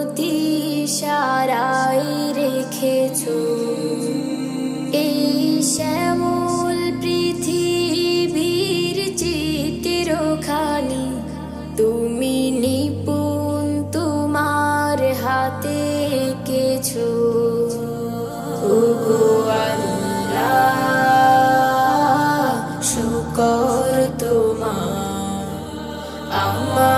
প্রতি সারাই রেখেছ। এই শ্যামল পৃথিবীর চিত্র খানি তুমি নিপুণ তোমার হাতে কিছু শুকর তোমার। আমার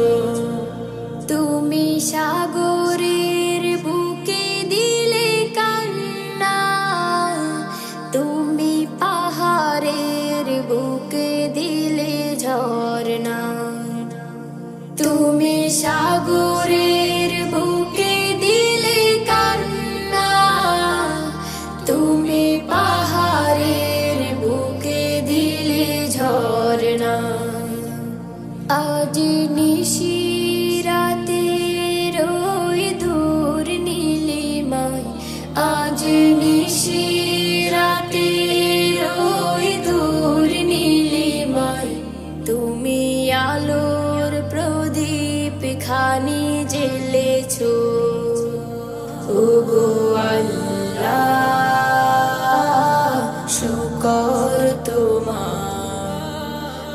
আজ নীলিমায়। আজ নীলিমায়। তুমি আলোর প্রদীপ খানি জেলেছো ওগো আল্লাহ।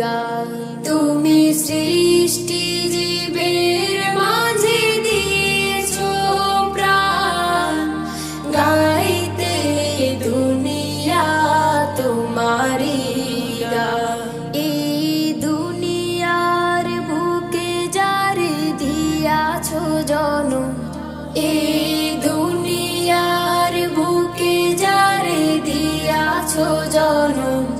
গান তুমি সৃষ্টি জীবের মাঝে দিয়েছ প্রাণ। গাইতে দুনিয়া তোমারি এই দুনিয়ার বুকে যারে দিয়াছো জনম, এই দুনিয়ার বুকে যারে দিয়াছো জনম।